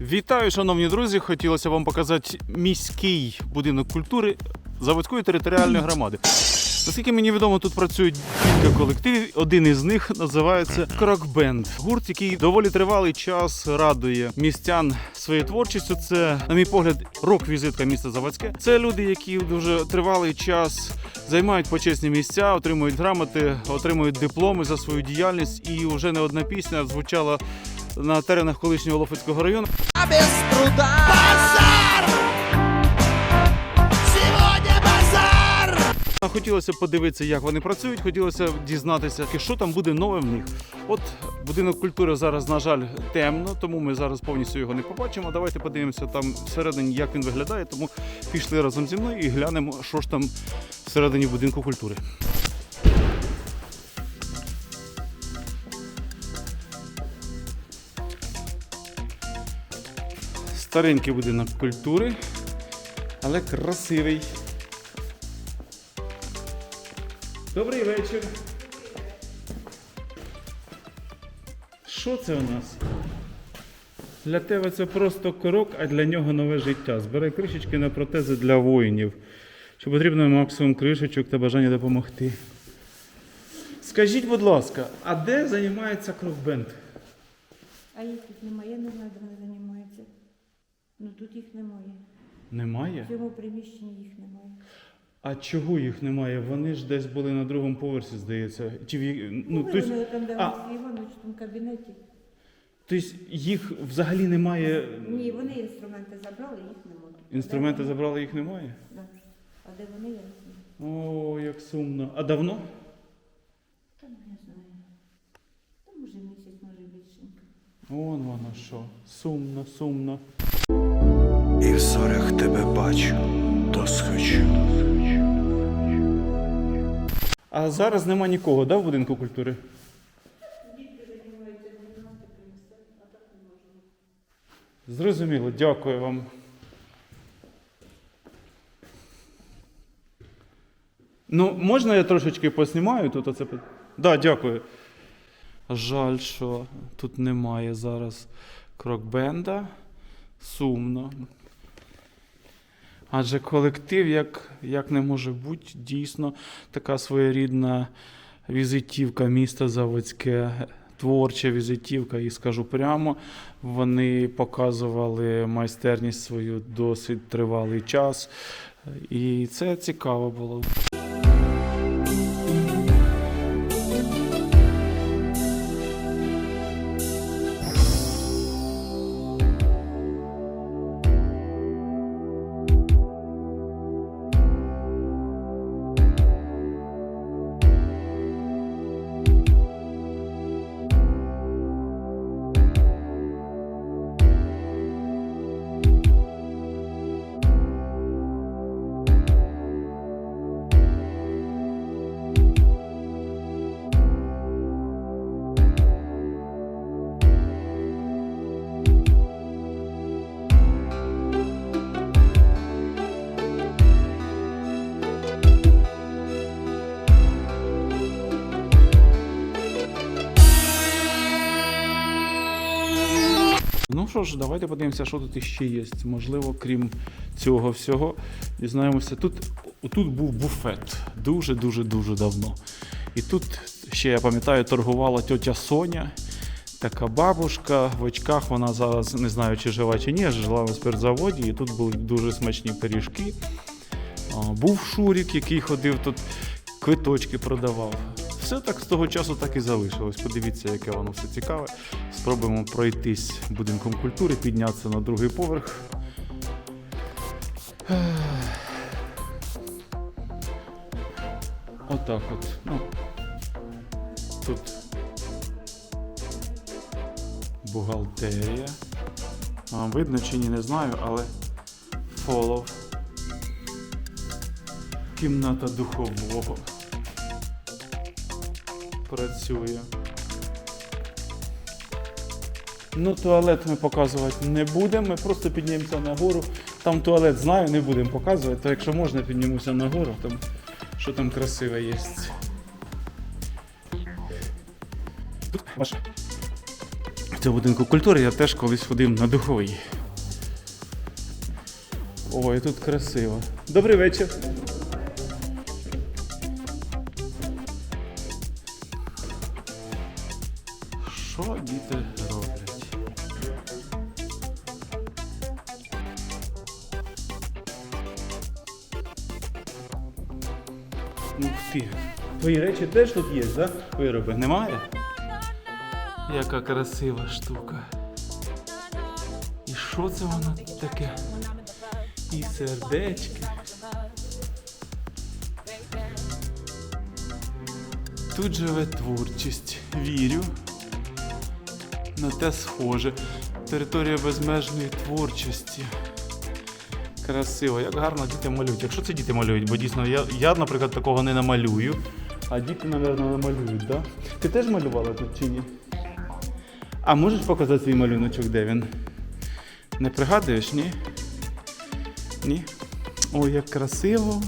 Вітаю, шановні друзі! Хотілося вам показати міський будинок культури заводської територіальної громади. Наскільки мені відомо, тут працюють кілька колективів. Один із них називається Крокбенд. Гурт, який доволі тривалий час радує містян своєю творчістю. Це, на мій погляд, рок-візитка міста Заводське. Це люди, які дуже тривалий час займають почесні місця, отримують грамоти, отримують дипломи за свою діяльність. І вже не одна пісня звучала на теренах колишнього Лофицького району. А без труда Базар! Сегодня базар! Хотілося подивитися, як вони працюють. Хотілося дізнатися, що там буде нове в них. От будинок культури зараз, на жаль, темно, тому ми зараз повністю його не побачимо. Давайте подивимося там всередині, як він виглядає. Тому пішли разом зі мною і глянемо, що ж там всередині будинку культури. Старенький будинок культури, але красивий. Добрий вечір. Що це у нас? Для тебе це просто крок, а для нього нове життя. Збирай кришечки на протези для воїнів. Що потрібно максимум кришечок та бажання допомогти. Скажіть, будь ласка, а де займається крокбенд? А їх тут немає, я не знаю, де вони займаються. Ну тут їх немає. Немає? В цьому приміщенні їх немає. А чого їх немає? Вони ж десь були на другому поверсі, здається. Чи в... є- ну, Ну, тобто, вони там, де а. Іванович, в тому кабінеті. тобто їх взагалі немає. Ні, вони інструменти забрали, їх немає. Інструменти Де вони? забрали, їх немає? Да. А де вони, я не знаю. О, як сумно. А давно? Там не знаю. Там може місяць, може більшенько. Вон воно що. Сумно, сумно. І в зорях тебе бачу, то схочу. А зараз нема нікого, да, в будинку культури? Зрозуміло, дякую вам. Ну, можна я трошечки поснімаю тут оце? Так, да, дякую. Жаль, що тут немає зараз крокбенда. Сумно. Адже колектив, як, як не може бути, дійсно така своєрідна візитівка міста Заводське, творча візитівка, і скажу прямо, вони показували майстерність свою досить тривалий час. І це цікаво було. Що ж, давайте подивимося, що тут іще є. Можливо, крім цього всього, дізнаємося. Тут, тут був буфет дуже-дуже дуже давно. І тут ще я пам'ятаю, торгувала тьотя Соня. Така бабушка в очках, вона зараз не знаю, чи жива чи ні, жила в спиртзаводі, і тут були дуже смачні пиріжки. Був Шурік, який ходив тут, квиточки продавав. Все так з того часу так і залишилось. Подивіться, яке воно все цікаве. Спробуємо пройтись будинком культури, піднятися на другий поверх. Отак от. Ну, тут бухгалтерія. А, видно чи ні, не знаю, але фолов. Кімната духового. Працює. Ну, туалет ми показувати не будемо, ми просто піднімемося нагору. Там туалет знаю, не будемо показувати, то якщо можна, піднімуся нагору, там, що там красиве є. Це цього будинку культури я теж колись ходив на духовий. Ой, тут красиво. Добрий вечір. Що діти роблять? Ух ти. Твої речі теж тут є? Да? Вироби немає? Яка красива штука. І що це воно таке? І сердечки. Тут живе творчість. Вірю. На те схоже. Територія безмежної творчості. Красиво, як гарно діти малюють. Якщо це діти малюють, бо дійсно я, я наприклад, такого не намалюю. А діти, мабуть, намалюють, так? Да? Ти теж малювала тут чи ні? А можеш показати свій малюночок, де він? Не пригадуєш, ні? Ні? Ой, як красиво.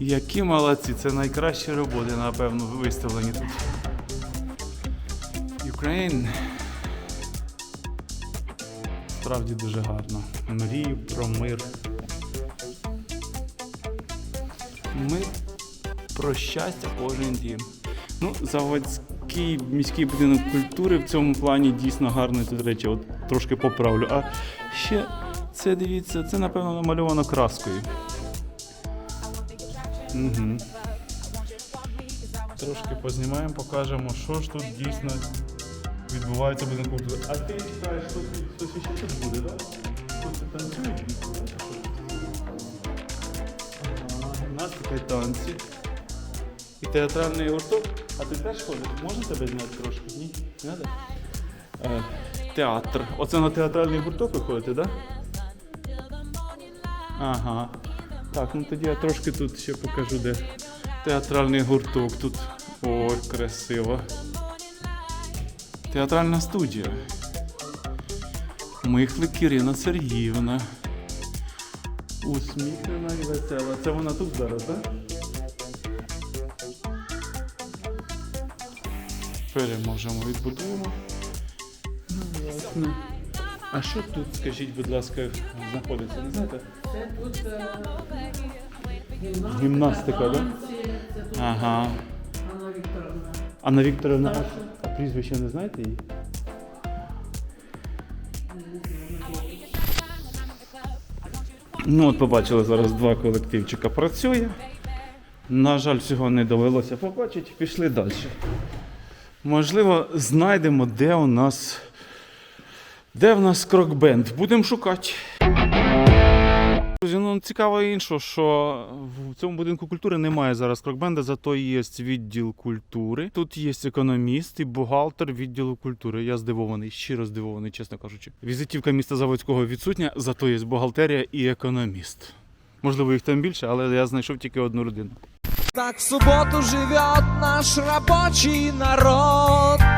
Які молодці. Це найкращі роботи, напевно, виставлені тут. Ukraine. Справді дуже гарно. Мрію про мир. Мир про щастя кожен дім. Ну, заводський міський будинок культури в цьому плані дійсно гарний тут речі. От трошки поправлю. А ще це дивіться, це напевно намальовано краскою. Угу. Трошки познімаємо, покажемо, що ж тут дійсно відбувається будинку культури. А ти читаєш, що хтось ще тут буде, так? Тут танцюють? Гімнастика і танці. І театральний гурток. А ти теж ходиш? Можна тебе зняти трошки? Ні? Не надо? Е, театр. Оце на театральний гурток ви ходите, так? Ага. Так, ну тоді я трошки тут ще покажу, де театральний гурток. Тут. Ой, красиво. Театральна студія. Михлик Ірина Сергіївна. Усміхнена і весела. Це вона тут зараз, так? Переможемо, відбудуємо. Ну, ясно. А що тут, скажіть, будь ласка, знаходиться? Не знаєте? Це тут е, Гімнастика, так? Танці, це тут Ага. Анна Вікторовна. Анна Вікторовна, Старша. Прізвище не знаєте її? Ну, от побачили зараз два колективчика працює. На жаль, всього не довелося побачити, пішли далі. Можливо, знайдемо, де у нас. Де в нас крокбенд? Будемо шукати. Ну цікаво інше, що в цьому будинку культури немає зараз крокбенда, зато є відділ культури. Тут є економіст і бухгалтер відділу культури. Я здивований, щиро здивований, чесно кажучи. Візитівка міста Заводського відсутня, зато є бухгалтерія і економіст. Можливо, їх там більше, але я знайшов тільки одну людину. Так в субботу живет наш рабочий народ.